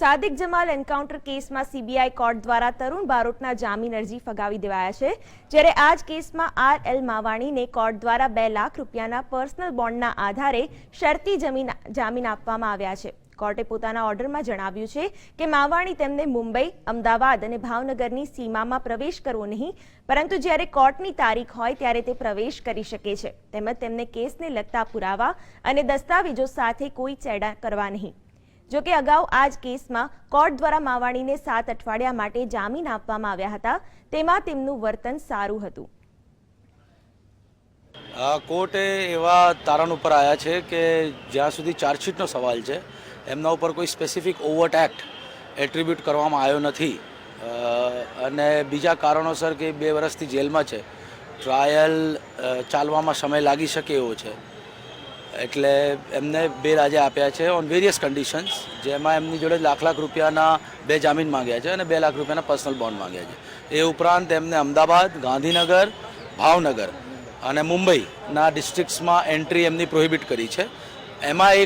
સાદિક Jamal encounter કેસમાં CBI court દ્વારા તરુણ બારોટના જામીન અરજી ફગાવી દેવાયા છે. જ્યારે આ જ કેસમાં આર એલ માવાણીને કોર્ટ દ્વારા બે લાખ રૂપિયાના પર્સનલ બોન્ડના આધારે શરતી જમીન, જામીન આપવામાં આવ્યા છે. કોર્ટે પોતાના ઓર્ડરમાં જણાવ્યું છે કે માવાણી તેમને મુંબઈ, અમદાવાદ અને ભાવનગરની સીમામાં પ્રવેશ કરવો નહીં, પરંતુ જ્યારે કોર્ટની તારીખ હોય ત્યારે તે પ્રવેશ કરી શકે છે. તેમજ તેમને કેસને લગતા પુરાવા અને દસ્તાવેજો સાથે કોઈ ચેડા કરવા નહીં. જો કે અગાઉ આ જ કેસમાં કોર્ટ દ્વારા માવાણીને સાત અઠવાડિયા માટે જામીન આપવામાં આવ્યા હતા, તેમાં તેમનું વર્તન સારું હતું. કોર્ટે એવા તારણ ઉપર આવ્યા છે કે જ્યાં સુધી ચાર્જશીટનો સવાલ છે, એમના ઉપર કોઈ સ્પેસિફિક ઓવર્ટ એક્ટ એટ્રીબ્યુટ કરવામાં આવ્યો નથી. અને બીજા કારણોસર કે બે વર્ષથી જેલમાં છે ટ્રાયલ ચાલવામાં સમય લાગી શકે એવો છે. એટલે એમને બે રાજા આપ્યા છે ઓન વેરિયસ કન્ડિશન્સ જેમાં એમની જોડે લાખ લાખ રૂપિયાના બે જામીન માંગ્યા છે અને બે લાખ રૂપિયાના પર્સનલ બોન્ડ માંગ્યા છે. એ ઉપરાંત એમને અમદાવાદ, ગાંધીનગર, ભાવનગર અને મુંબઈના ડિસ્ટ્રિક્ટ્સમાં એન્ટ્રી એમની પ્રોહિબિટ કરી છે. એમાં એક